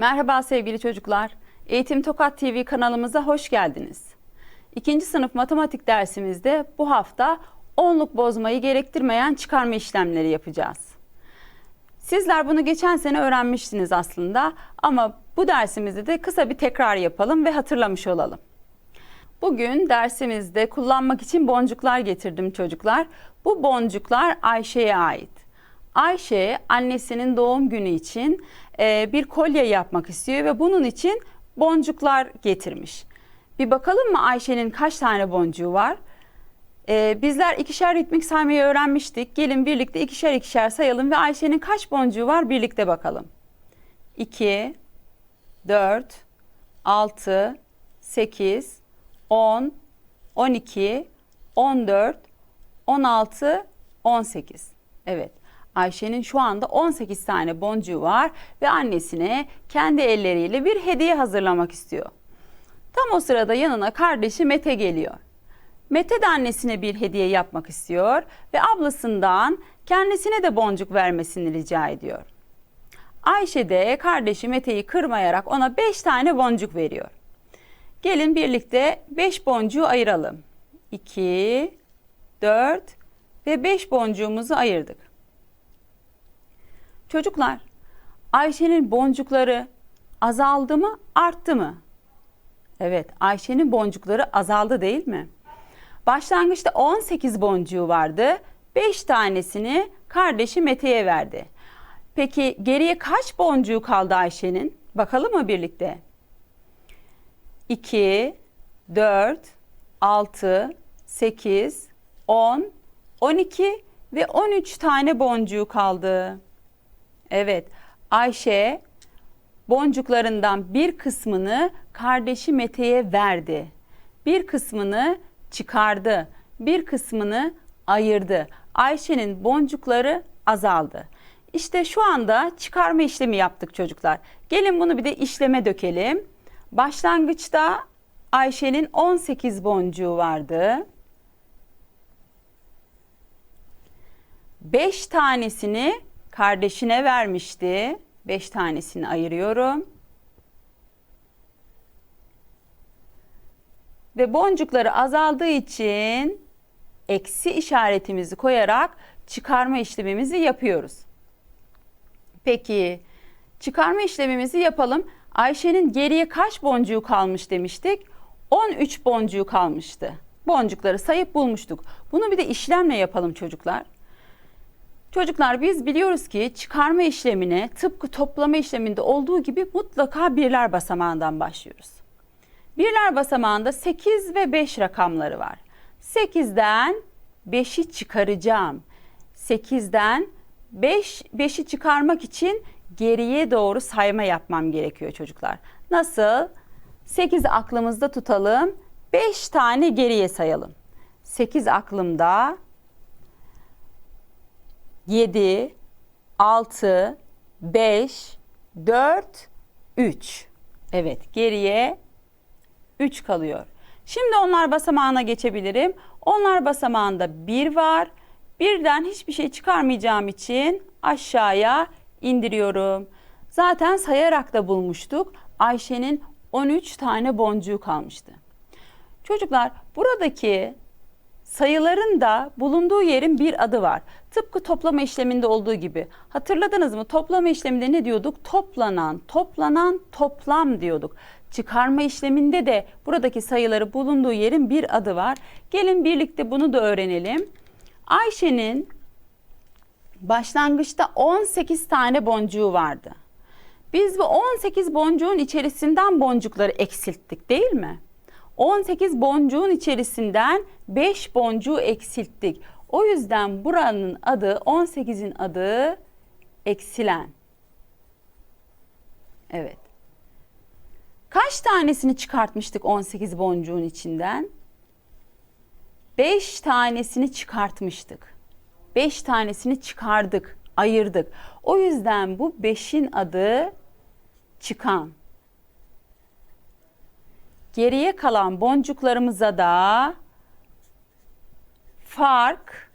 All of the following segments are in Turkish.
Merhaba sevgili çocuklar. Eğitim Tokat TV kanalımıza hoş geldiniz. İkinci sınıf matematik dersimizde bu hafta onluk bozmayı gerektirmeyen çıkarma işlemleri yapacağız. Sizler bunu geçen sene öğrenmiştiniz aslında ama bu dersimizde de kısa bir tekrar yapalım ve hatırlamış olalım. Bugün dersimizde kullanmak için boncuklar getirdim çocuklar. Bu boncuklar Ayşe'ye ait. Ayşe annesinin doğum günü için e, bir kolye yapmak istiyor ve bunun için boncuklar getirmiş. Bir bakalım mı Ayşe'nin kaç tane boncuğu var? E, bizler ikişer ritmik saymayı öğrenmiştik. Gelin birlikte ikişer ikişer sayalım ve Ayşe'nin kaç boncuğu var birlikte bakalım. 2, 4, 6, 8, 10, 12, 14, 16, 18. Evet. Ayşe'nin şu anda 18 tane boncuğu var ve annesine kendi elleriyle bir hediye hazırlamak istiyor. Tam o sırada yanına kardeşi Mete geliyor. Mete de annesine bir hediye yapmak istiyor ve ablasından kendisine de boncuk vermesini rica ediyor. Ayşe de kardeşi Mete'yi kırmayarak ona 5 tane boncuk veriyor. Gelin birlikte 5 boncuğu ayıralım. 2, 4 ve 5 boncuğumuzu ayırdık. Çocuklar, Ayşe'nin boncukları azaldı mı, arttı mı? Evet, Ayşe'nin boncukları azaldı değil mi? Başlangıçta 18 boncuğu vardı. 5 tanesini kardeşi Mete'ye verdi. Peki geriye kaç boncuğu kaldı Ayşe'nin? Bakalım mı birlikte? 2, 4, 6, 8, 10, 12 ve 13 tane boncuğu kaldı. Evet, Ayşe boncuklarından bir kısmını kardeşi Mete'ye verdi. Bir kısmını çıkardı. Bir kısmını ayırdı. Ayşe'nin boncukları azaldı. İşte şu anda çıkarma işlemi yaptık çocuklar. Gelin bunu bir de işleme dökelim. Başlangıçta Ayşe'nin 18 boncuğu vardı. 5 tanesini kardeşine vermişti. 5 tanesini ayırıyorum. Ve boncukları azaldığı için eksi işaretimizi koyarak çıkarma işlemimizi yapıyoruz. Peki çıkarma işlemimizi yapalım. Ayşe'nin geriye kaç boncuğu kalmış demiştik? 13 boncuğu kalmıştı. Boncukları sayıp bulmuştuk. Bunu bir de işlemle yapalım çocuklar. Çocuklar biz biliyoruz ki çıkarma işlemine tıpkı toplama işleminde olduğu gibi mutlaka birler basamağından başlıyoruz. Birler basamağında 8 ve 5 rakamları var. 8'den 5'i çıkaracağım. 8'den 5 5'i çıkarmak için geriye doğru sayma yapmam gerekiyor çocuklar. Nasıl? 8'i aklımızda tutalım. 5 tane geriye sayalım. 8 aklımda 7 6 5 4 3. Evet, geriye 3 kalıyor. Şimdi onlar basamağına geçebilirim. Onlar basamağında 1 var. Birden hiçbir şey çıkarmayacağım için aşağıya indiriyorum. Zaten sayarak da bulmuştuk. Ayşe'nin 13 tane boncuğu kalmıştı. Çocuklar buradaki sayıların da bulunduğu yerin bir adı var. Tıpkı toplama işleminde olduğu gibi. Hatırladınız mı? Toplama işleminde ne diyorduk? Toplanan, toplanan, toplam diyorduk. Çıkarma işleminde de buradaki sayıları bulunduğu yerin bir adı var. Gelin birlikte bunu da öğrenelim. Ayşe'nin başlangıçta 18 tane boncuğu vardı. Biz bu 18 boncuğun içerisinden boncukları eksilttik değil mi? 18 boncuğun içerisinden 5 boncuğu eksilttik. O yüzden buranın adı 18'in adı eksilen. Evet. Kaç tanesini çıkartmıştık 18 boncuğun içinden? 5 tanesini çıkartmıştık. 5 tanesini çıkardık, ayırdık. O yüzden bu 5'in adı çıkan. Geriye kalan boncuklarımıza da fark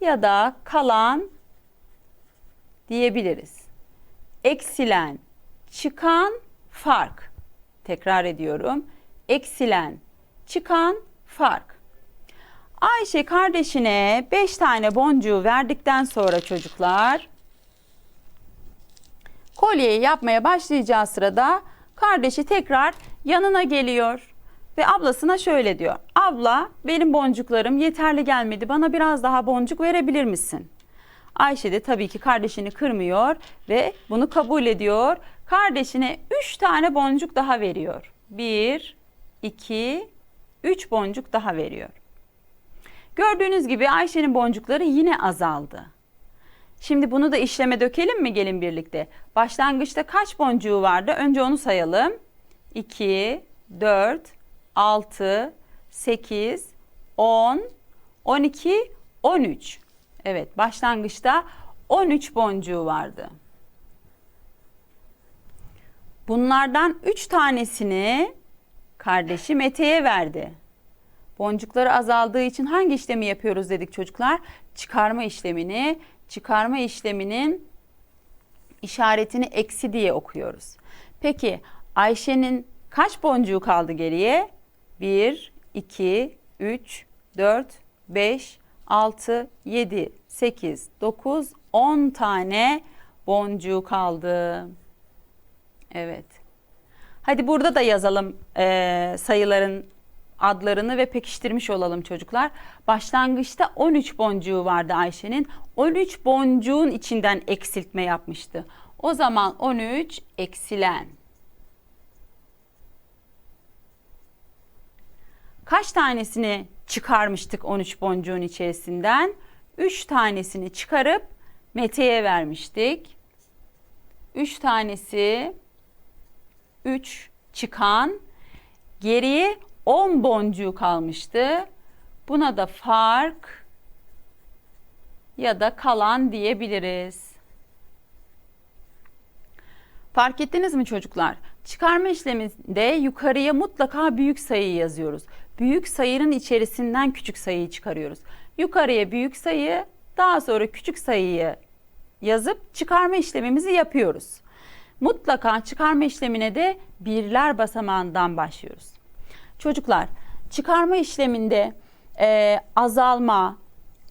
ya da kalan diyebiliriz. Eksilen, çıkan fark. Tekrar ediyorum. Eksilen, çıkan fark. Ayşe kardeşine 5 tane boncuğu verdikten sonra çocuklar kolyeyi yapmaya başlayacağı sırada kardeşi tekrar yanına geliyor ve ablasına şöyle diyor. Abla benim boncuklarım yeterli gelmedi bana biraz daha boncuk verebilir misin? Ayşe de tabii ki kardeşini kırmıyor ve bunu kabul ediyor. Kardeşine 3 tane boncuk daha veriyor. 1, 2, 3 boncuk daha veriyor. Gördüğünüz gibi Ayşe'nin boncukları yine azaldı. Şimdi bunu da işleme dökelim mi gelin birlikte? Başlangıçta kaç boncuğu vardı? Önce onu sayalım. 2, 4, 6, 8, 10, 12, 13. Evet başlangıçta 13 boncuğu vardı. Bunlardan 3 tanesini kardeşi Mete'ye verdi. Boncukları azaldığı için hangi işlemi yapıyoruz dedik çocuklar? Çıkarma işlemini, çıkarma işleminin işaretini eksi diye okuyoruz. Peki Ayşe'nin kaç boncuğu kaldı geriye? 1, 2, 3, 4, 5, 6, 7, 8, 9, 10 tane boncuğu kaldı. Evet. Hadi burada da yazalım eee, sayıların adlarını ve pekiştirmiş olalım çocuklar. Başlangıçta 13 boncuğu vardı Ayşe'nin. 13 boncuğun içinden eksiltme yapmıştı. O zaman 13 eksilen. Kaç tanesini çıkarmıştık 13 boncuğun içerisinden? 3 tanesini çıkarıp Mete'ye vermiştik. 3 tanesi 3 çıkan geriye 10 boncuğu kalmıştı. Buna da fark ya da kalan diyebiliriz. Fark ettiniz mi çocuklar? Çıkarma işleminde yukarıya mutlaka büyük sayıyı yazıyoruz. Büyük sayının içerisinden küçük sayıyı çıkarıyoruz. Yukarıya büyük sayı, daha sonra küçük sayıyı yazıp çıkarma işlemimizi yapıyoruz. Mutlaka çıkarma işlemine de birler basamağından başlıyoruz. Çocuklar çıkarma işleminde e, azalma,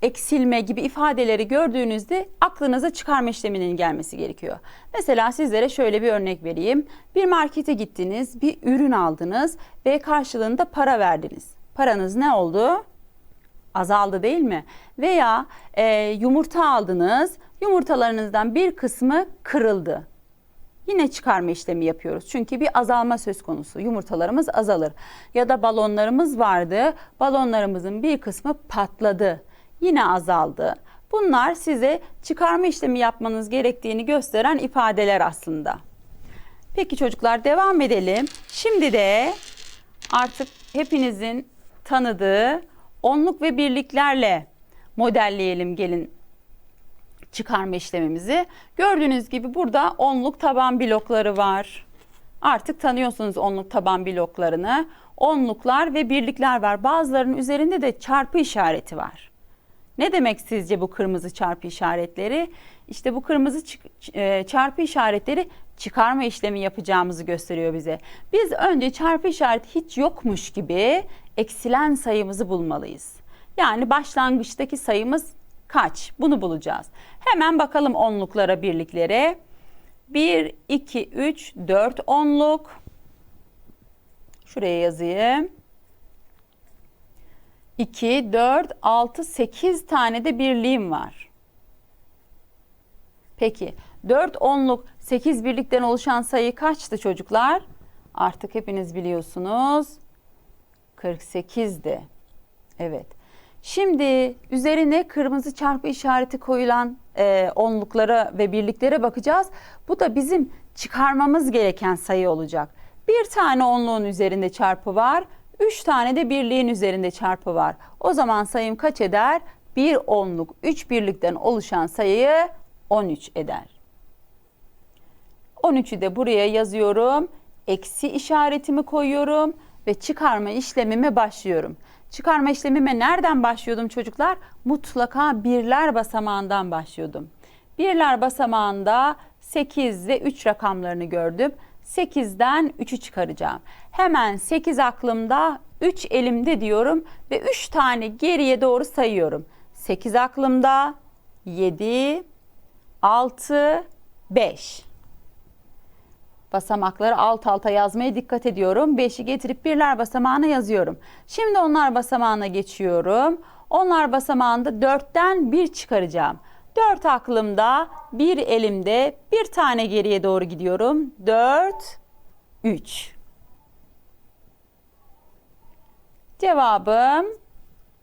eksilme gibi ifadeleri gördüğünüzde aklınıza çıkarma işleminin gelmesi gerekiyor. Mesela sizlere şöyle bir örnek vereyim. Bir markete gittiniz, bir ürün aldınız ve karşılığında para verdiniz. Paranız ne oldu? Azaldı değil mi? Veya e, yumurta aldınız, yumurtalarınızdan bir kısmı kırıldı. Yine çıkarma işlemi yapıyoruz. Çünkü bir azalma söz konusu. Yumurtalarımız azalır. Ya da balonlarımız vardı. Balonlarımızın bir kısmı patladı. Yine azaldı. Bunlar size çıkarma işlemi yapmanız gerektiğini gösteren ifadeler aslında. Peki çocuklar devam edelim. Şimdi de artık hepinizin tanıdığı onluk ve birliklerle modelleyelim gelin çıkarma işlemimizi. Gördüğünüz gibi burada onluk taban blokları var. Artık tanıyorsunuz onluk taban bloklarını. Onluklar ve birlikler var. Bazılarının üzerinde de çarpı işareti var. Ne demek sizce bu kırmızı çarpı işaretleri? İşte bu kırmızı e, çarpı işaretleri çıkarma işlemi yapacağımızı gösteriyor bize. Biz önce çarpı işareti hiç yokmuş gibi eksilen sayımızı bulmalıyız. Yani başlangıçtaki sayımız kaç? Bunu bulacağız. Hemen bakalım onluklara, birliklere. 1, 2, 3, 4 onluk. Şuraya yazayım. 2, 4, 6, 8 tane de birliğim var. Peki 4 onluk 8 birlikten oluşan sayı kaçtı çocuklar? Artık hepiniz biliyorsunuz. 48'di. Evet. Şimdi üzerine kırmızı çarpı işareti koyulan e, onluklara ve birliklere bakacağız. Bu da bizim çıkarmamız gereken sayı olacak. Bir tane onluğun üzerinde çarpı var. Üç tane de birliğin üzerinde çarpı var. O zaman sayım kaç eder? Bir onluk üç birlikten oluşan sayıyı 13 eder. 13'ü de buraya yazıyorum. Eksi işaretimi koyuyorum ve çıkarma işlemime başlıyorum. Çıkarma işlemime nereden başlıyordum çocuklar? Mutlaka birler basamağından başlıyordum. Birler basamağında 8 ve 3 rakamlarını gördüm. 8'den 3'ü çıkaracağım. Hemen 8 aklımda, 3 elimde diyorum ve 3 tane geriye doğru sayıyorum. 8 aklımda, 7, 6, 5. Basamakları alt alta yazmaya dikkat ediyorum. 5'i getirip birler basamağına yazıyorum. Şimdi onlar basamağına geçiyorum. Onlar basamağında 4'ten 1 çıkaracağım. 4 aklımda, bir elimde, bir tane geriye doğru gidiyorum. 4, 3. Cevabım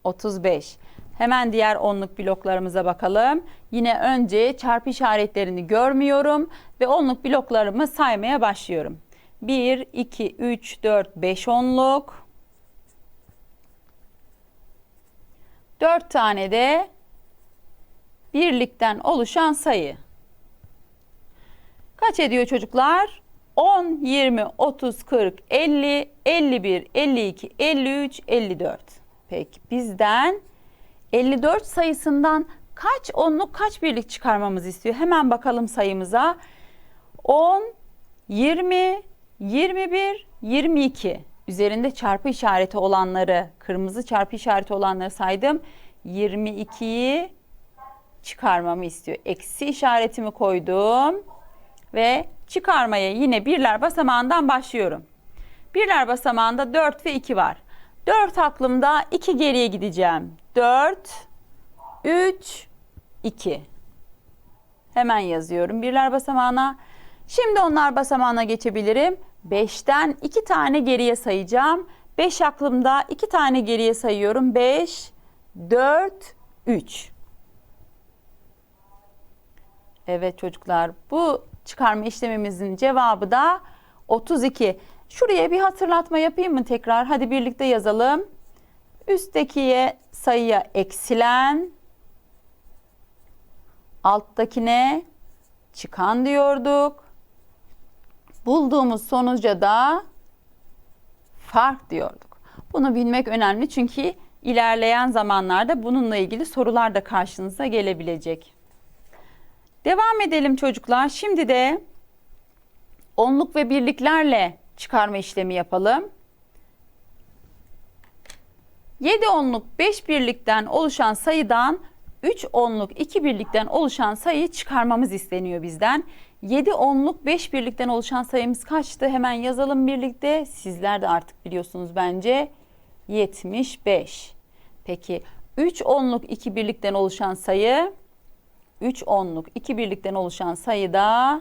35. Hemen diğer onluk bloklarımıza bakalım. Yine önce çarpı işaretlerini görmüyorum ve onluk bloklarımı saymaya başlıyorum. 1, 2, 3, 4, 5 onluk. 4 tane de birlikten oluşan sayı. Kaç ediyor çocuklar? 10, 20, 30, 40, 50, 51, 52, 53, 54. Peki bizden 54 sayısından kaç onluk kaç birlik çıkarmamızı istiyor? Hemen bakalım sayımıza. 10, 20, 21, 22. Üzerinde çarpı işareti olanları, kırmızı çarpı işareti olanları saydım. 22'yi çıkarmamı istiyor. Eksi işaretimi koydum ve çıkarmaya yine birler basamağından başlıyorum. Birler basamağında 4 ve 2 var. 4 aklımda 2 geriye gideceğim. 4, 3, 2. Hemen yazıyorum birler basamağına. Şimdi onlar basamağına geçebilirim. 5'ten 2 tane geriye sayacağım. 5 aklımda 2 tane geriye sayıyorum. 5, 4, 3. Evet çocuklar bu çıkarma işlemimizin cevabı da 32. Şuraya bir hatırlatma yapayım mı tekrar? Hadi birlikte yazalım. Üsttekiye sayıya eksilen, alttakine çıkan diyorduk. Bulduğumuz sonuca da fark diyorduk. Bunu bilmek önemli çünkü ilerleyen zamanlarda bununla ilgili sorular da karşınıza gelebilecek. Devam edelim çocuklar. Şimdi de onluk ve birliklerle çıkarma işlemi yapalım. 7 onluk 5 birlikten oluşan sayıdan 3 onluk 2 birlikten oluşan sayıyı çıkarmamız isteniyor bizden. 7 onluk 5 birlikten oluşan sayımız kaçtı? Hemen yazalım birlikte. Sizler de artık biliyorsunuz bence. 75. Peki 3 onluk 2 birlikten oluşan sayı 3 onluk 2 birlikten oluşan sayı da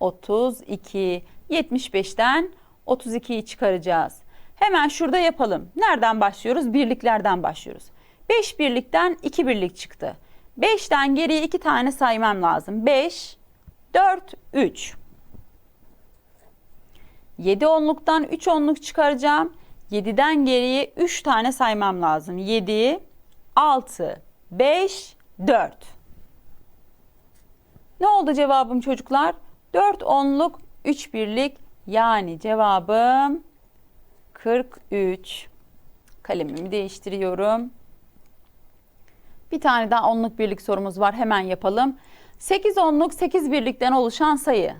32. 75'ten 32'yi çıkaracağız. Hemen şurada yapalım. Nereden başlıyoruz? Birliklerden başlıyoruz. 5 birlikten 2 birlik çıktı. 5'ten geriye 2 tane saymam lazım. 5, 4, 3. 7 onluktan 3 onluk çıkaracağım. 7'den geriye 3 tane saymam lazım. 7, 6, 5, 4. Ne oldu cevabım çocuklar? 4 onluk 3 birlik yani cevabım 43. Kalemimi değiştiriyorum. Bir tane daha onluk birlik sorumuz var. Hemen yapalım. 8 onluk 8 birlikten oluşan sayı.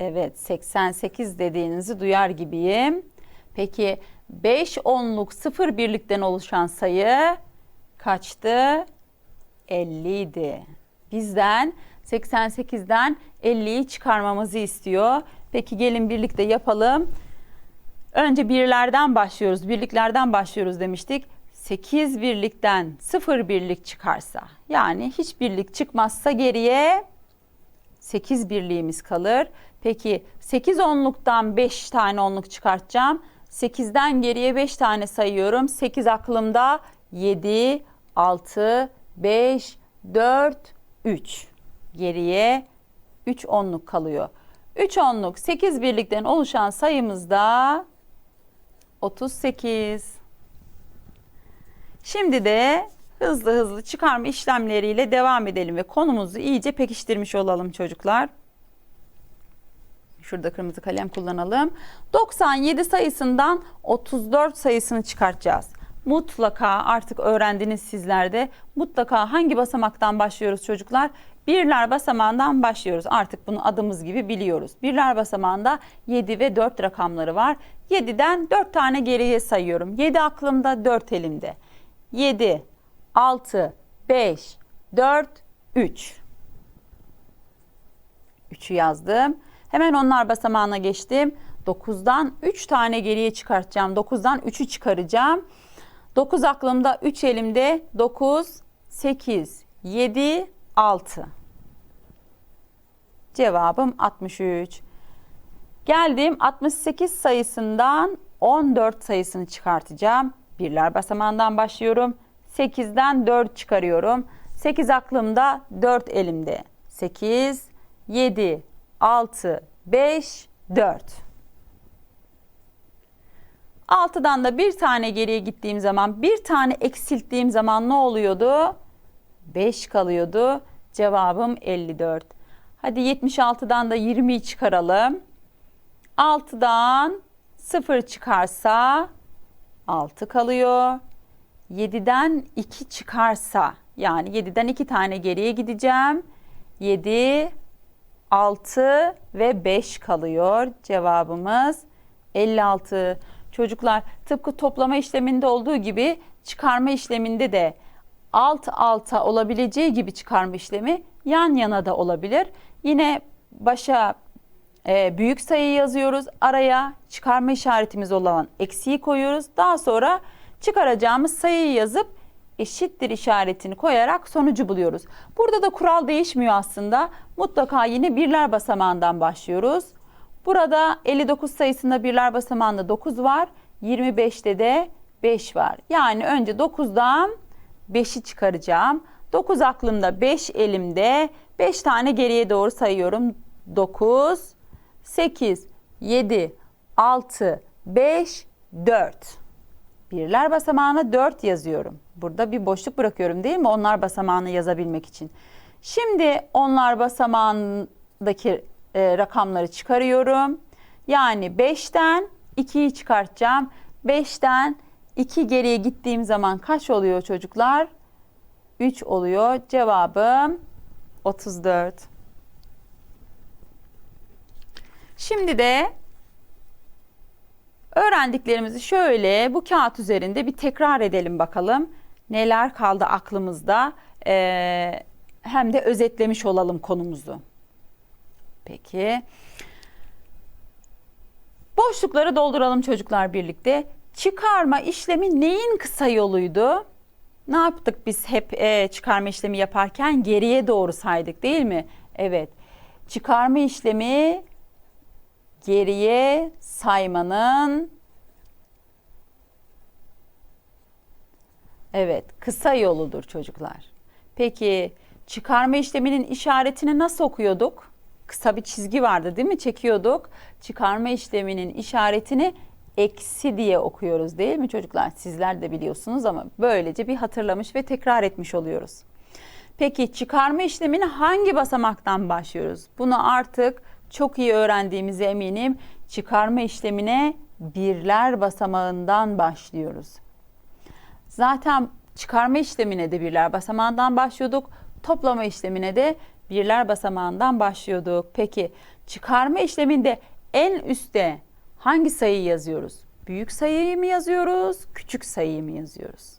Evet 88 dediğinizi duyar gibiyim. Peki 5 onluk 0 birlikten oluşan sayı kaçtı? 50 idi. Bizden 88'den 50'yi çıkarmamızı istiyor. Peki gelin birlikte yapalım. Önce birlerden başlıyoruz, birliklerden başlıyoruz demiştik. 8 birlikten 0 birlik çıkarsa yani hiç birlik çıkmazsa geriye 8 birliğimiz kalır. Peki 8 onluktan 5 tane onluk çıkartacağım. 8'den geriye 5 tane sayıyorum. 8 aklımda 7, 6, 5, 4, 3. Geriye 3 onluk kalıyor. 3 onluk 8 birlikten oluşan sayımız da 38. Şimdi de hızlı hızlı çıkarma işlemleriyle devam edelim ve konumuzu iyice pekiştirmiş olalım çocuklar. Şurada kırmızı kalem kullanalım. 97 sayısından 34 sayısını çıkartacağız. mutlaka artık öğrendiniz sizler de mutlaka hangi basamaktan başlıyoruz çocuklar? Birler basamağından başlıyoruz. Artık bunu adımız gibi biliyoruz. Birler basamağında 7 ve 4 rakamları var. 7'den 4 tane geriye sayıyorum. 7 aklımda 4 elimde. 7, 6, 5, 4, 3. 3'ü yazdım. Hemen onlar basamağına geçtim. 9'dan 3 tane geriye çıkartacağım. 9'dan 3'ü çıkaracağım. 9 aklımda, 3 elimde. 9, 8, 7, 6. Cevabım 63. Geldim 68 sayısından 14 sayısını çıkartacağım. Birler basamağından başlıyorum. 8'den 4 çıkarıyorum. 8 aklımda, 4 elimde. 8, 7, 6, 5, 4. 6'dan da bir tane geriye gittiğim zaman, bir tane eksilttiğim zaman ne oluyordu? 5 kalıyordu. Cevabım 54. Hadi 76'dan da 20'yi çıkaralım. 6'dan 0 çıkarsa 6 kalıyor. 7'den 2 çıkarsa yani 7'den 2 tane geriye gideceğim. 7, 6 ve 5 kalıyor. Cevabımız 56. Çocuklar tıpkı toplama işleminde olduğu gibi çıkarma işleminde de alt alta olabileceği gibi çıkarma işlemi yan yana da olabilir. Yine başa e, büyük sayı yazıyoruz. Araya çıkarma işaretimiz olan eksiği koyuyoruz. Daha sonra çıkaracağımız sayıyı yazıp eşittir işaretini koyarak sonucu buluyoruz. Burada da kural değişmiyor aslında. Mutlaka yine birler basamağından başlıyoruz. Burada 59 sayısında birler basamağında 9 var. 25'te de 5 var. Yani önce 9'dan 5'i çıkaracağım. 9 aklımda, 5 elimde. 5 tane geriye doğru sayıyorum. 9, 8, 7, 6, 5, 4. Birler basamağına 4 yazıyorum. Burada bir boşluk bırakıyorum değil mi? Onlar basamağını yazabilmek için. Şimdi onlar basamağındaki e, rakamları çıkarıyorum. Yani 5'ten 2'yi çıkartacağım. 5'ten 2 geriye gittiğim zaman kaç oluyor çocuklar? 3 oluyor. Cevabım 34. Şimdi de öğrendiklerimizi şöyle bu kağıt üzerinde bir tekrar edelim bakalım. Neler kaldı aklımızda ee, hem de özetlemiş olalım konumuzu. Peki. Boşlukları dolduralım çocuklar birlikte. Çıkarma işlemi neyin kısa yoluydu? Ne yaptık biz hep e, çıkarma işlemi yaparken geriye doğru saydık değil mi? Evet. Çıkarma işlemi geriye saymanın Evet, kısa yoludur çocuklar. Peki çıkarma işleminin işaretini nasıl okuyorduk? Kısa bir çizgi vardı değil mi? Çekiyorduk. Çıkarma işleminin işaretini eksi diye okuyoruz değil mi çocuklar? Sizler de biliyorsunuz ama böylece bir hatırlamış ve tekrar etmiş oluyoruz. Peki çıkarma işlemini hangi basamaktan başlıyoruz? Bunu artık çok iyi öğrendiğimize eminim. Çıkarma işlemine birler basamağından başlıyoruz. Zaten çıkarma işlemine de birler basamağından başlıyorduk. Toplama işlemine de birler basamağından başlıyorduk. Peki çıkarma işleminde en üstte hangi sayıyı yazıyoruz? Büyük sayıyı mı yazıyoruz, küçük sayıyı mı yazıyoruz?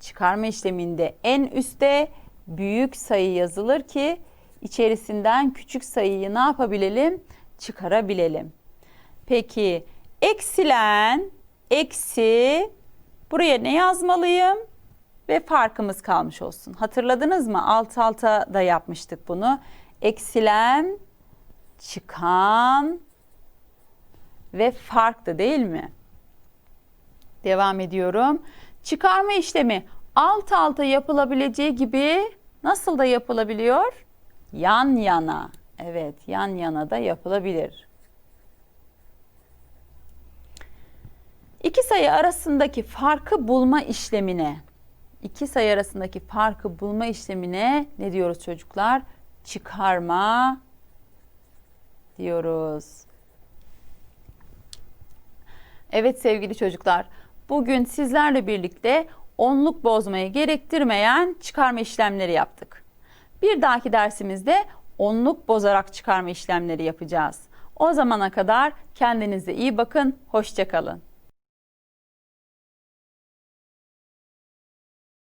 Çıkarma işleminde en üstte büyük sayı yazılır ki içerisinden küçük sayıyı ne yapabilelim? Çıkarabilelim. Peki eksilen eksi buraya ne yazmalıyım? Ve farkımız kalmış olsun. Hatırladınız mı? Alt alta da yapmıştık bunu. Eksilen, çıkan ve farklı değil mi? Devam ediyorum. Çıkarma işlemi alt alta yapılabileceği gibi nasıl da yapılabiliyor? Yan yana. Evet, yan yana da yapılabilir. İki sayı arasındaki farkı bulma işlemine, iki sayı arasındaki farkı bulma işlemine ne diyoruz çocuklar? Çıkarma diyoruz. Evet sevgili çocuklar, Bugün sizlerle birlikte onluk bozmayı gerektirmeyen çıkarma işlemleri yaptık. Bir dahaki dersimizde onluk bozarak çıkarma işlemleri yapacağız. O zamana kadar kendinize iyi bakın, hoşçakalın.